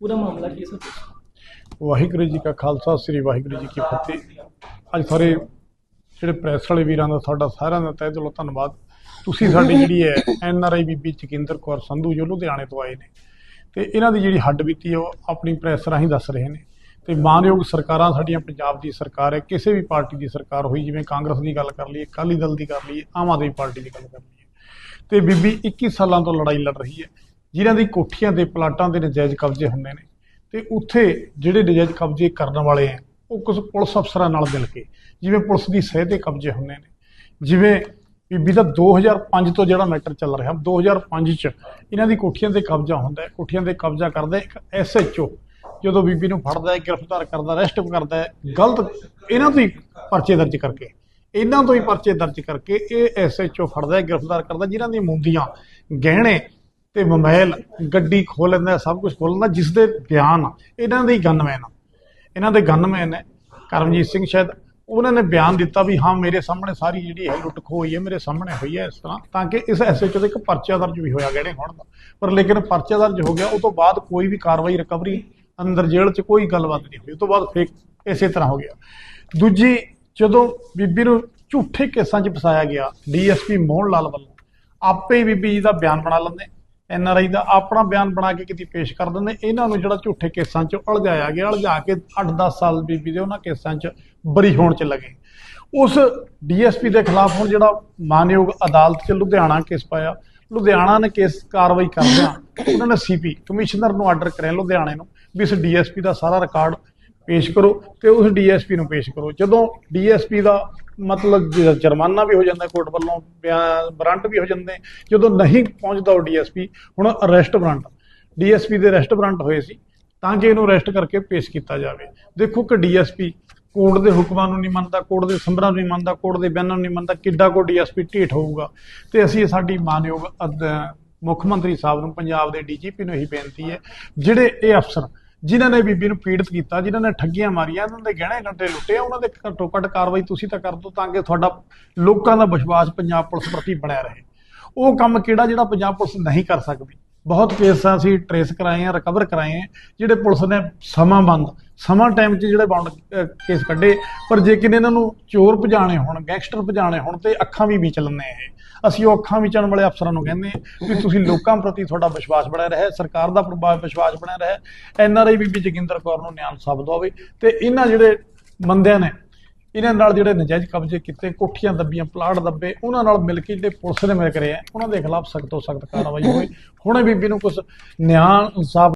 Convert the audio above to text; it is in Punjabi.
ਪੂਰਾ ਮਾਮਲਾ ਕੀ ਸਰ? ਵਾਹਿਗੁਰੂ ਜੀ ਕਾ ਖਾਲਸਾ, ਸ੍ਰੀ ਵਾਹਿਗੁਰੂ ਜੀ ਕੀ ਫਤਿਹ। ਅੱਜ ਸਾਰੇ ਜਿਹੜੇ ਪ੍ਰੈਸ ਵਾਲੇ ਵੀਰਾਂ ਦਾ ਸਾਡਾ ਸਾਰਿਆਂ ਦਾ ਤਹਿ ਦਿਲੋਂ ਧੰਨਵਾਦ। ਤੁਸੀਂ ਸਾਡੀ ਜਿਹੜੀ ਹੈ ਐਨ ਆਰ ਆਈ ਬੀਬੀ ਜੋਗਿੰਦਰ ਕੌਰ ਸੰਧੂ ਜੋ ਲੁਧਿਆਣੇ ਤੋਂ ਆਏ ਨੇ। ਤੇ ਇਹਨਾਂ ਦੀ ਜਿਹੜੀ ਹੱਡ ਬੀਤੀ ਹੈ, ਉਹ ਆਪਣੀ ਪ੍ਰੈਸ ਰਾਹੀਂ ਦੱਸ ਰਹੇ ਨੇ। ਤੇ ਮਾਨਯੋਗ ਸਰਕਾਰਾਂ ਸਾਡੀਆਂ, ਪੰਜਾਬ ਦੀ ਸਰਕਾਰ ਹੈ, ਕਿਸੇ ਵੀ ਪਾਰਟੀ ਦੀ ਸਰਕਾਰ ਹੋਈ, ਜਿਵੇਂ ਕਾਂਗਰਸ ਦੀ ਗੱਲ ਕਰ ਲਈਏ, ਅਕਾਲੀ ਦਲ ਦੀ ਕਰ ਲਈਏ, ਆਮ ਆਦਮੀ ਪਾਰਟੀ ਦੀ ਗੱਲ ਕਰ ਲਈਏ। ਤੇ ਬੀਬੀ 21 ਸਾਲਾਂ ਤੋਂ ਲੜਾਈ ਲੜ ਰਹੀ ਹੈ। ਜਿਨ੍ਹਾਂ ਦੀ ਕੋਠੀਆਂ ਦੇ ਪਲਾਟਾਂ ਦੇ ਨਜਾਇਜ਼ ਕਬਜ਼ੇ ਹੁੰਦੇ ਨੇ। ਤੇ ਉੱਥੇ ਜਿਹੜੇ ਨਜਾਇਜ਼ ਕਬਜ਼ੇ ਕਰਨ ਵਾਲੇ ਆ, ਉਹ ਕੁਝ ਪੁਲਿਸ ਅਫਸਰਾਂ ਨਾਲ ਮਿਲ ਕੇ, ਜਿਵੇਂ ਪੁਲਿਸ ਦੀ ਸਹਿ ਤੇ ਕਬਜ਼ੇ ਹੁੰਦੇ ਨੇ। ਜਿਵੇਂ ਬੀਬੀ ਦਾ 2005 ਤੋਂ ਜਿਹੜਾ ਮੈਟਰ ਚੱਲ ਰਿਹਾ 2005 ਚ ਇਹਨਾਂ ਦੀ ਕੋਠੀਆਂ ਤੇ ਕਬਜ਼ਾ ਹੁੰਦਾ ਹੈ। ਕੋਠੀਆਂ ਤੇ ਕਬਜ਼ਾ ਕਰਦਾ ਹੈ ਇੱਕ ਐਸਐਚਓ ਜਦੋਂ ਬੀਬੀ ਨੂੰ ਫੜਦਾ ਹੈ, ਗ੍ਰਿਫਤਾਰ ਕਰਦਾ, ਅਰੈਸਟ ਕਰਦਾ ਹੈ, ਗਲਤ ਇਹਨਾਂ ਤੋਂ ਹੀ ਪਰਚੇ ਦਰਜ ਕਰਕੇ, ਇਹਨਾਂ ਤੋਂ ਹੀ ਪਰਚੇ ਦਰਜ ਕਰਕੇ ਇਹ ਐਸਐਚਓ ਫੜਦਾ ਹੈ, ਗ੍ਰਿਫਤਾਰ ਕਰਦਾ ਜਿਨ੍ਹਾਂ ਦੀਆਂ ਮੁੰਦੀਆਂ ਗਹਿਣੇ ਤੇ ਮੋਬਾਈਲ, ਗੱਡੀ ਖੋਲ ਲੈਂਦਾ, ਸਭ ਕੁਝ ਖੋਲ ਲੈਂਦਾ ਜਿਸ ਦੇ ਬਿਆਨ ਇਹਨਾਂ ਦੇ ਹੀ ਗਨਮੈਨ ਇਹਨਾਂ ਦੇ ਗਨਮੈਨ ਨੇ ਕਰਮਜੀਤ ਸਿੰਘ ਸ਼ਾਇਦ, ਉਹਨਾਂ ਨੇ ਬਿਆਨ ਦਿੱਤਾ ਵੀ ਹਾਂ, ਮੇਰੇ ਸਾਹਮਣੇ ਸਾਰੀ ਜਿਹੜੀ ਹੈ ਲੁੱਟ ਖੋ ਹੋਈ ਹੈ, ਮੇਰੇ ਸਾਹਮਣੇ ਹੋਈ ਹੈ ਇਸ ਤਰ੍ਹਾਂ, ਤਾਂ ਕਿ ਇਸ ਐਸਐਚਓ ਦੇ ਇੱਕ ਪਰਚਾ ਦਰਜ ਵੀ ਹੋਇਆ ਗਹਿਣੇ ਹੋਣ ਦਾ। ਪਰ ਲੇਕਿਨ ਪਰਚਾ ਦਰਜ ਹੋ ਗਿਆ, ਉਹ ਤੋਂ ਬਾਅਦ ਕੋਈ ਵੀ ਕਾਰਵਾਈ, ਰਿਕਵਰੀ, ਅੰਦਰ ਜੇਲ੍ਹ 'ਚ ਕੋਈ ਗੱਲਬਾਤ ਨਹੀਂ ਹੋਈ, ਉਹ ਤੋਂ ਬਾਅਦ ਫੇਕ ਇਸੇ ਤਰ੍ਹਾਂ ਹੋ ਗਿਆ। ਦੂਜੀ, ਜਦੋਂ ਬੀਬੀ ਨੂੰ ਝੂਠੇ ਕੇਸਾਂ 'ਚ ਫਸਾਇਆ ਗਿਆ ਡੀਐਸਪੀ ਮੋਹਨ ਲਾਲ ਵੱਲੋਂ, ਆਪੇ ਹੀ ਬੀਬੀ ਜੀ ਦਾ ਬਿਆਨ ਬਣਾ ਲੈਂਦੇ। ਐੱਨ ਆਰ ਆਈ ਦਾ ਆਪਣਾ ਬਿਆਨ ਬਣਾ ਕੇ ਕਿਤੇ ਪੇਸ਼ ਕਰ ਦਿੰਦੇ। ਇਹਨਾਂ ਨੂੰ ਜਿਹੜਾ ਝੂਠੇ ਕੇਸਾਂ 'ਚ ਉਲਝਾਇਆ ਗਿਆ ਉਲਝਾ ਕੇ 8-10 ਸਾਲ ਬੀਬੀ ਦੇ ਉਹਨਾਂ ਕੇਸਾਂ 'ਚ ਬਰੀ ਹੋਣ 'ਚ ਲੱਗੇ। ਉਸ ਡੀਐਸਪੀ ਦੇ ਖਿਲਾਫ ਹੁਣ ਜਿਹੜਾ ਮਾਨਯੋਗ ਅਦਾਲਤ 'ਚ ਲੁਧਿਆਣਾ ਕੇਸ ਪਾਇਆ, ਲੁਧਿਆਣਾ ਨੇ ਕੇਸ ਕਾਰਵਾਈ ਕਰਦਿਆਂ ਉਹਨਾਂ ਨੇ ਸੀਪੀ ਕਮਿਸ਼ਨਰ ਨੂੰ ਆਰਡਰ ਕਰਿਆ ਲੁਧਿਆਣੇ ਨੂੰ, ਵੀ ਇਸ ਡੀਐਸਪੀ ਦਾ ਸਾਰਾ ਰਿਕਾਰਡ ਪੇਸ਼ ਕਰੋ ਤੇ ਉਸ ਡੀਐਸਪੀ ਨੂੰ ਪੇਸ਼ ਕਰੋ। ਜਦੋਂ ਡੀਐਸਪੀ ਦਾ ਮਤਲਬ ਜੁਰਮਾਨਾ ਵੀ ਹੋ ਜਾਂਦਾ, ਕੋਰਟ ਵੱਲੋਂ ਬਿਆਨ ਵਾਰੰਟ ਵੀ ਹੋ ਜਾਂਦੇ, ਜਦੋਂ ਨਹੀਂ ਪਹੁੰਚਦਾ ਉਹ ਡੀਐਸਪੀ, ਹੁਣ ਅਰੈਸਟ ਵਾਰੰਟ, ਡੀਐਸਪੀ ਦੇ ਅਰੈਸਟ ਵਾਰੰਟ ਹੋਏ ਸੀ, ਤਾਂ ਕਿ ਇਹਨੂੰ ਅਰੈਸਟ ਕਰਕੇ ਪੇਸ਼ ਕੀਤਾ ਜਾਵੇ। ਦੇਖੋ ਕਿ ਡੀਐਸਪੀ ਕੋਰਟ ਦੇ ਹੁਕਮਾਂ ਨੂੰ ਨਹੀਂ ਮੰਨਦਾ, ਕੋਰਟ ਦੇ ਸੰਭਰਾਂ ਨੂੰ ਨਹੀਂ ਮੰਨਦਾ, ਕੋਰਟ ਦੇ ਬਿਆਨਾਂ ਨੂੰ ਨਹੀਂ ਮੰਨਦਾ, ਕਿੱਡਾ ਕੋ ਡੀਐਸਪੀ ਢੀਠ ਹੋਊਗਾ। ਤੇ ਅਸੀਂ ਇਹ ਸਾਡੀ ਮਾਨਯੋਗ ਮੁੱਖ ਮੰਤਰੀ ਸਾਹਿਬ ਨੂੰ, ਪੰਜਾਬ ਦੇ ਡੀਜੀਪੀ ਨੂੰ ਇਹੀ ਬੇਨਤੀ ਹੈ, ਜਿਹੜੇ ਇਹ ਅਫਸਰ ਜਿਨ੍ਹਾਂ ਨੇ ਬੀਬੀ ਨੂੰ ਪੀੜਤ ਕੀਤਾ, ਜਿਨ੍ਹਾਂ ਨੇ ਠੱਗੀਆਂ ਮਾਰੀਆਂ ਉਹਨਾਂ ਦੇ ਗਹਿਣੇ ਘੰਟੇ ਲੁੱਟੇ, ਉਹਨਾਂ ਦੇ ਘੱਟੋ ਘੱਟ ਕਾਰਵਾਈ ਤੁਸੀਂ ਤਾਂ ਕਰ ਦਿਓ ਤਾਂ ਕਿ ਤੁਹਾਡਾ ਲੋਕਾਂ ਦਾ ਵਿਸ਼ਵਾਸ ਪੰਜਾਬ ਪੁਲਿਸ ਪ੍ਰਤੀ ਬਣਿਆ ਰਹੇ। ਉਹ ਕੰਮ ਕਿਹੜਾ ਜਿਹੜਾ ਪੰਜਾਬ ਪੁਲਿਸ ਨਹੀਂ ਕਰ ਸਕਦੀ? ਬਹੁਤ ਕੇਸਾਂ ਅਸੀਂ ਟਰੇਸ ਕਰਾਏ ਆ ਰਿਕਵਰ ਕਰਾਏ ਆ, ਜਿਹੜੇ ਪੁਲਿਸ ਨੇ ਸਮਾਂ ਬੰਦ ਸਮਾਂ ਟਾਈਮ 'ਚ ਜਿਹੜੇ ਬਾਉਂਡ ਕੇਸ ਕੱਢੇ, ਪਰ ਜੇ ਕਿਨੇ ਇਹਨਾਂ ਨੂੰ ਚੋਰ ਭਜਾਣੇ ਹੋਣ ਗੈਂਗਸਟਰ ਭਜਾਣੇ ਹੋਣ ਤੇ ਅੱਖਾਂ ਵੀ ਵਿਚ ਲੰਨੇ ਇਹ। ਅਸੀਂ ਉਹ ਅੱਖਾਂ ਵਿਚਣ ਵਾਲੇ ਅਫਸਰਾਂ ਨੂੰ ਕਹਿੰਦੇ ਹਾਂ ਵੀ ਤੁਸੀਂ ਲੋਕਾਂ ਪ੍ਰਤੀ ਤੁਹਾਡਾ ਵਿਸ਼ਵਾਸ ਬਣਿਆ ਰਹੇ, ਸਰਕਾਰ ਦਾ ਪ੍ਰਭਾਵ ਵਿਸ਼ਵਾਸ ਬਣਿਆ ਰਹੇ ਐਨਆਰਆਈ ਬੀਬੀ ਜੋਗਿੰਦਰ ਕੌਰ ਨੂੰ ਨਿਆਂ ਸਾਬਤ ਹੋਵੇ ਤੇ ਇਹਨਾਂ ਜਿਹੜੇ ਬੰਦਿਆਂ ਨੇ ਇਹਨਾਂ ਨਾਲ ਜਿਹੜੇ ਨਜਾਇਜ਼ ਕਬਜ਼ੇ ਕੀਤੇ, ਕੋਠੀਆਂ ਦੱਬੀਆਂ, ਪਲਾਟ ਦੱਬੇ, ਉਹਨਾਂ ਨਾਲ ਮਿਲ ਕੇ ਜਿਹੜੇ ਪੁਲਿਸ ਨੇ ਮਿਲ ਕਰੇ ਆ ਉਹਨਾਂ ਦੇ ਖਿਲਾਫ ਸਖਤ ਤੋਂ ਸਖਤ ਕਾਰਵਾਈ ਹੋਵੇ। ਹੁਣੇ ਬੀਬੀ ਨੂੰ ਕੁਝ ਨਿਆਂ ਇਨਸਾਫ